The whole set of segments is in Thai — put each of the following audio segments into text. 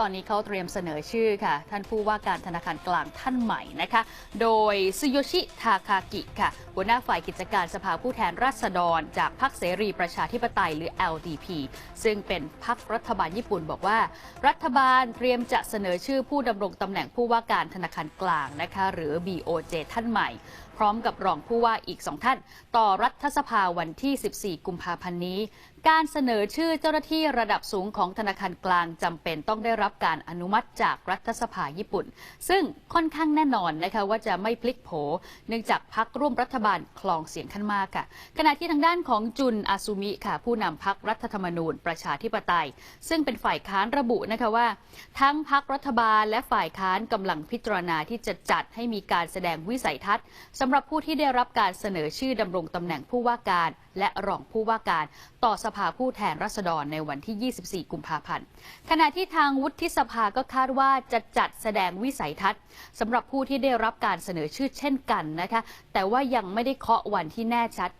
ตอนนี้เขาเตรียมเสนอชื่อค่ะ ท่านผู้ว่าการธนาคารกลางท่านใหม่นะคะ โดยซึโยชิ ทาคากิค่ะ หัวหน้าฝ่ายกิจการสภาผู้แทนราษฎร จากพรรคเสรีประชาธิปไตยหรือ LDP ซึ่งเป็นพรรครัฐบาลญี่ปุ่นบอกว่า รัฐบาลเตรียมจะเสนอชื่อผู้ดำรงตำแหน่งผู้ว่าการธนาคารกลางนะคะหรือ BOJ ท่านใหม่ พร้อมกับรองผู้ว่าอีกสองท่าน ต่อรัฐสภาวันที่ 14 กุมภาพันธ์นี้การเสนอชื่อเจ้าหน้าที่ระดับสูงของธนาคารกลางจำเป็นต้องได้รับการอนุมัติจากรัฐสภาญี่ปุ่น ซึ่งค่อนข้างแน่นอนนะคะว่าจะไม่พลิกโผ เนื่องจากพักร่วมรัฐบาลคลองเสียงข้างมากค่ะ ขณะที่ทางด้านของจุนอาซุมิค่ะ ผู้นำพักรัฐธรรมนูญ ประชาธิปไตย ซึ่งเป็นฝ่ายค้านระบุนะคะว่า ทั้งพักรัฐบาลและฝ่ายค้านกำลังพิจารณาที่จะจัดให้มีการแสดงวิสัยทัศน์สำหรับผู้ที่ได้รับการเสนอชื่อดำรงตำแหน่งผู้ว่าการ และรองผู้ว่าการต่อสภาผู้แทนราษฎรในวันที่ 24 กุมภาพันธ์ ขณะที่ทางวุฒิสภาก็คาดว่าจะจัดแสดงวิสัยทัศน์สำหรับผู้ที่ได้รับการเสนอชื่อเช่นกันนะคะ แต่ว่ายังไม่ได้เคาะวันที่แน่ชัด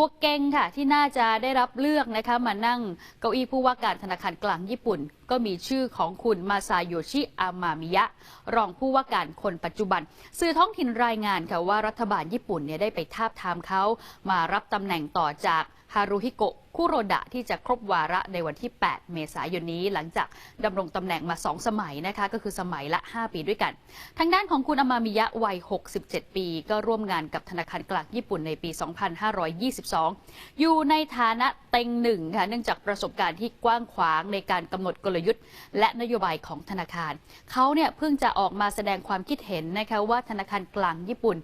ตัวเก่งค่ะ ที่น่าจะได้รับเลือกนะคะมานั่งเก้าอี้ผู้ว่าการธนาคารกลางญี่ปุ่น ก็มีชื่อของคุณมาซาโยชิอามามิยะ รองผู้ว่าการคนปัจจุบัน สื่อท้องถิ่นรายงานค่ะว่ารัฐบาลญี่ปุ่นเนี่ยได้ไปทาบทามเขามารับตำแหน่งต่อจากฮารุฮิโกะคุโรดะที่จะครบวาระในวันที่ 8 เมษายนนี้ หลังจากดำรงตำแหน่งมา 2 สมัยนะคะ ก็คือสมัยละ 5 ปีด้วยกัน ทางด้านของคุณอามามิยะวัย 67 ปี ก็ร่วมงานกับธนาคารกลางญี่ปุ่นในปี 2522อยู่ในฐานะเต็งหนึ่งค่ะเนื่องจากประสบการณ์ที่กว้างขวางในการกำหนดกลยุทธ์ และนโยบายของธนาคาร เขาเนี่ยเพิ่งจะออกมาแสดงความคิดเห็นนะคะว่าธนาคารกลางญี่ปุ่น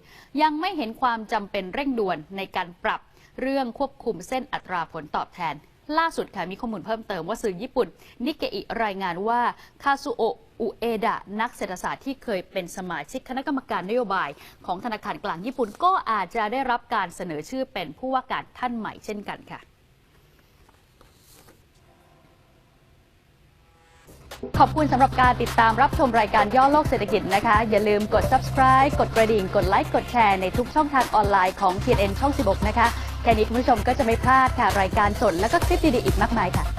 ยังไม่เห็นความจำเป็นเร่งด่วนในการปรับเรื่องควบคุมเส้นอัตราผลตอบแทนล่าสุดค่ะมีข้อมูลเพิ่มเติมว่าสื่อญี่ปุ่น นิเกอิรายงานว่า คาซุโอะ อุเอดะนักเศรษฐศาสตร์ที่เคยเป็นสมาชิกคณะกรรมการนโยบาย ของธนาคารกลางญี่ปุ่นก็อาจจะได้รับการเสนอชื่อเป็นผู้ว่าการท่านใหม่เช่นกันค่ะ ขอบคุณสำหรับการติดตามรับชมรายการย่อโลกเศรษฐกิจนะคะ อย่าลืมกด subscribe กดกระดิ่ง กดไลค์กดแชร์ในทุกช่องทางออนไลน์ของ TNN ช่อง 16 นะคะแค่นี้คุณผู้ชมก็จะไม่พลาดค่ะรายการสดแล้วก็คลิปดีๆอีกมากมายค่ะ